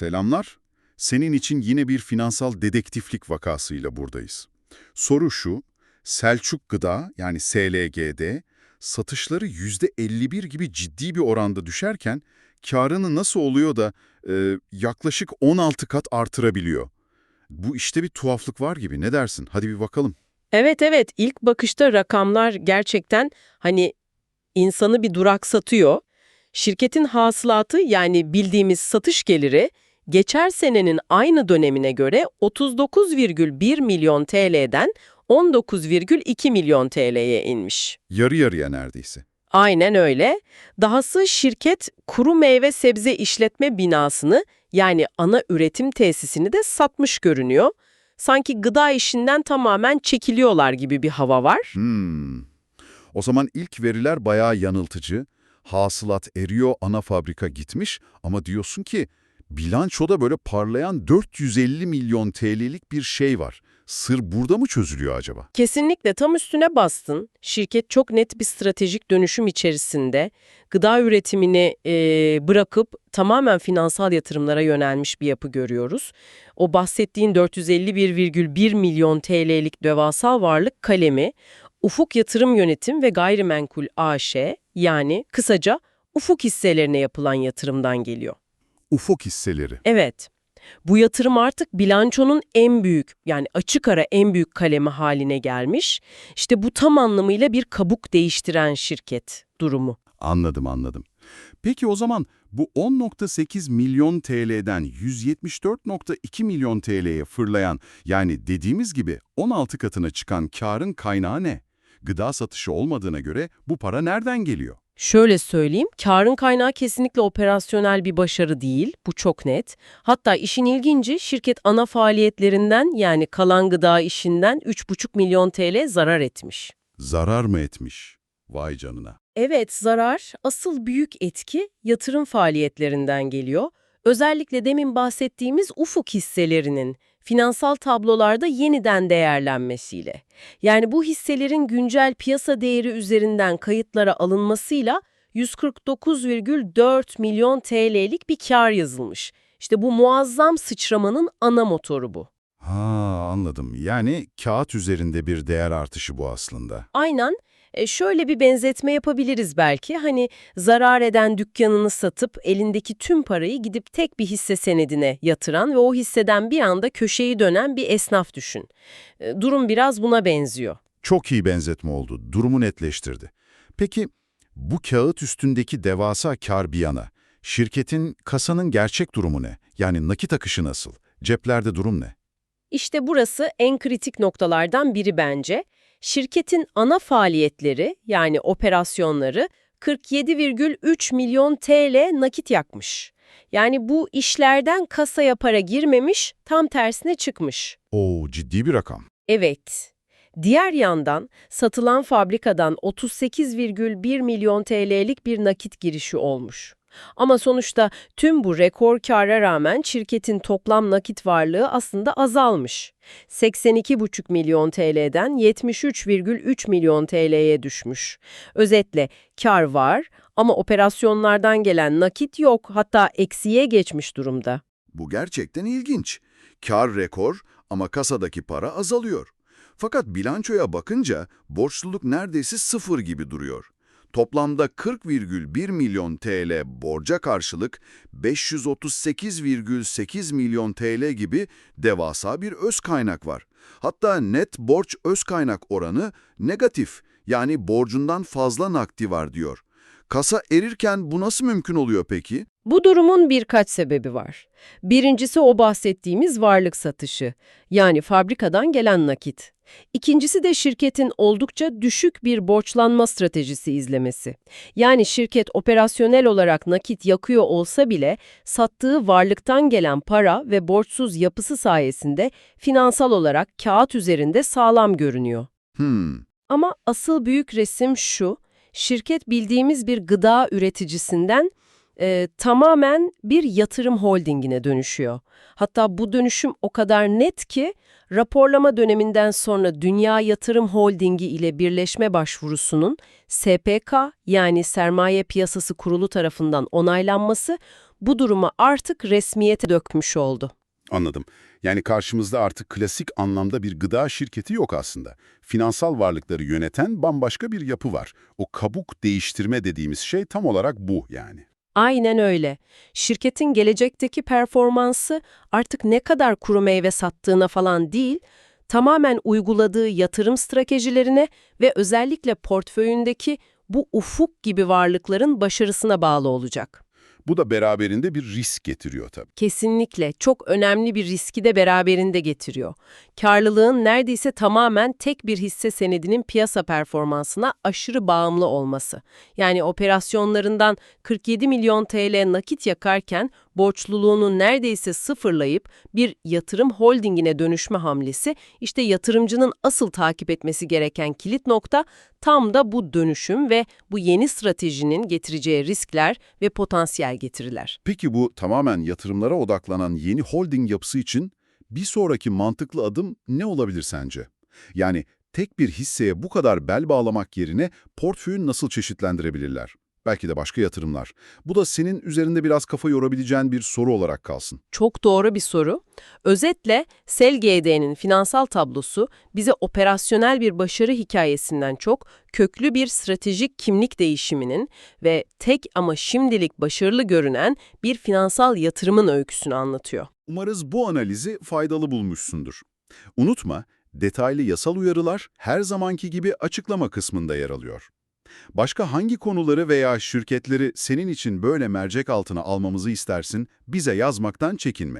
Selamlar. Senin için yine bir finansal dedektiflik vakasıyla buradayız. Soru şu, Selçuk Gıda yani SLG'de satışları %51 gibi ciddi bir oranda düşerken karını nasıl oluyor da e, yaklaşık 16 kat artırabiliyor? Bu işte bir tuhaflık var gibi ne dersin? Hadi bir bakalım. Evet evet ilk bakışta rakamlar gerçekten hani insanı bir duraksatıyor. Şirketin hasılatı yani bildiğimiz satış geliri geçer senenin aynı dönemine göre 39,1 milyon TL'den 19,2 milyon TL'ye inmiş. Yarı yarıya neredeyse. Aynen öyle. Dahası şirket kuru meyve sebze işletme binasını yani ana üretim tesisini de satmış görünüyor. Sanki gıda işinden tamamen çekiliyorlar gibi bir hava var. Hmm. O zaman ilk veriler bayağı yanıltıcı. Hasılat eriyor, ana fabrika gitmiş ama diyorsun ki bilançoda böyle parlayan 450 milyon TL'lik bir şey var. Sır burada mı çözülüyor acaba? Kesinlikle tam üstüne bastın. Şirket çok net bir stratejik dönüşüm içerisinde gıda üretimini e, bırakıp tamamen finansal yatırımlara yönelmiş bir yapı görüyoruz. O bahsettiğin 451,1 milyon TL'lik devasal varlık kalemi Ufuk Yatırım Yönetim ve Gayrimenkul AŞ yani kısaca Ufuk hisselerine yapılan yatırımdan geliyor. Ufuk hisseleri. Evet. Bu yatırım artık bilançonun en büyük yani açık ara en büyük kalemi haline gelmiş. İşte bu tam anlamıyla bir kabuk değiştiren şirket durumu. Anladım anladım. Peki o zaman bu 10.8 milyon TL'den 174.2 milyon TL'ye fırlayan yani dediğimiz gibi 16 katına çıkan karın kaynağı ne? Gıda satışı olmadığına göre bu para nereden geliyor? Şöyle söyleyeyim, karın kaynağı kesinlikle operasyonel bir başarı değil, bu çok net. Hatta işin ilginci şirket ana faaliyetlerinden yani kalan gıda işinden 3,5 milyon TL zarar etmiş. Zarar mı etmiş? Vay canına. Evet, zarar asıl büyük etki yatırım faaliyetlerinden geliyor. Özellikle demin bahsettiğimiz ufuk hisselerinin finansal tablolarda yeniden değerlenmesiyle. Yani bu hisselerin güncel piyasa değeri üzerinden kayıtlara alınmasıyla 149,4 milyon TL'lik bir kar yazılmış. İşte bu muazzam sıçramanın ana motoru bu. Ha anladım. Yani kağıt üzerinde bir değer artışı bu aslında. Aynen. E şöyle bir benzetme yapabiliriz belki. Hani zarar eden dükkanını satıp elindeki tüm parayı gidip tek bir hisse senedine yatıran ve o hisseden bir anda köşeyi dönen bir esnaf düşün. E, durum biraz buna benziyor. Çok iyi benzetme oldu. Durumu netleştirdi. Peki bu kağıt üstündeki devasa kar bir yana, şirketin kasanın gerçek durumu ne? Yani nakit akışı nasıl? Ceplerde durum ne? İşte burası en kritik noktalardan biri bence. Şirketin ana faaliyetleri yani operasyonları 47,3 milyon TL nakit yakmış. Yani bu işlerden kasaya para girmemiş, tam tersine çıkmış. Oo ciddi bir rakam. Evet. Diğer yandan satılan fabrikadan 38,1 milyon TL'lik bir nakit girişi olmuş. Ama sonuçta tüm bu rekor kâra rağmen şirketin toplam nakit varlığı aslında azalmış. 82,5 milyon TL'den 73,3 milyon TL'ye düşmüş. Özetle kar var ama operasyonlardan gelen nakit yok hatta eksiye geçmiş durumda. Bu gerçekten ilginç. Kar rekor ama kasadaki para azalıyor. Fakat bilançoya bakınca borçluluk neredeyse sıfır gibi duruyor. Toplamda 40,1 milyon TL borca karşılık 538,8 milyon TL gibi devasa bir öz kaynak var. Hatta net borç öz kaynak oranı negatif yani borcundan fazla nakdi var diyor. Kasa erirken bu nasıl mümkün oluyor peki? Bu durumun birkaç sebebi var. Birincisi o bahsettiğimiz varlık satışı, yani fabrikadan gelen nakit. İkincisi de şirketin oldukça düşük bir borçlanma stratejisi izlemesi. Yani şirket operasyonel olarak nakit yakıyor olsa bile sattığı varlıktan gelen para ve borçsuz yapısı sayesinde finansal olarak kağıt üzerinde sağlam görünüyor. Hmm, Ama asıl büyük resim şu, şirket bildiğimiz bir gıda üreticisinden e, tamamen bir yatırım holdingine dönüşüyor. Hatta bu dönüşüm o kadar net ki raporlama döneminden sonra Dünya Yatırım Holdingi ile birleşme başvurusunun SPK yani Sermaye Piyasası Kurulu tarafından onaylanması bu durumu artık resmiyete dökmüş oldu. Anladım. Yani karşımızda artık klasik anlamda bir gıda şirketi yok aslında. Finansal varlıkları yöneten bambaşka bir yapı var. O kabuk değiştirme dediğimiz şey tam olarak bu yani. Aynen öyle. Şirketin gelecekteki performansı artık ne kadar kuru meyve sattığına falan değil, tamamen uyguladığı yatırım stratejilerine ve özellikle portföyündeki bu ufuk gibi varlıkların başarısına bağlı olacak. Bu da beraberinde bir risk getiriyor tabii. Kesinlikle çok önemli bir riski de beraberinde getiriyor. Karlılığın neredeyse tamamen tek bir hisse senedinin piyasa performansına aşırı bağımlı olması. Yani operasyonlarından 47 milyon TL nakit yakarken borçluluğunu neredeyse sıfırlayıp bir yatırım holdingine dönüşme hamlesi işte yatırımcının asıl takip etmesi gereken kilit nokta tam da bu dönüşüm ve bu yeni stratejinin getireceği riskler ve potansiyel getiriler. Peki bu tamamen yatırımlara odaklanan yeni holding yapısı için bir sonraki mantıklı adım ne olabilir sence? Yani tek bir hisseye bu kadar bel bağlamak yerine portföyü nasıl çeşitlendirebilirler? Belki de başka yatırımlar. Bu da senin üzerinde biraz kafa yorabileceğin bir soru olarak kalsın. Çok doğru bir soru. Özetle SELGD'nin finansal tablosu bize operasyonel bir başarı hikayesinden çok köklü bir stratejik kimlik değişiminin ve tek ama şimdilik başarılı görünen bir finansal yatırımın öyküsünü anlatıyor. Umarız bu analizi faydalı bulmuşsundur. Unutma, detaylı yasal uyarılar her zamanki gibi açıklama kısmında yer alıyor. Başka hangi konuları veya şirketleri senin için böyle mercek altına almamızı istersin, bize yazmaktan çekinme.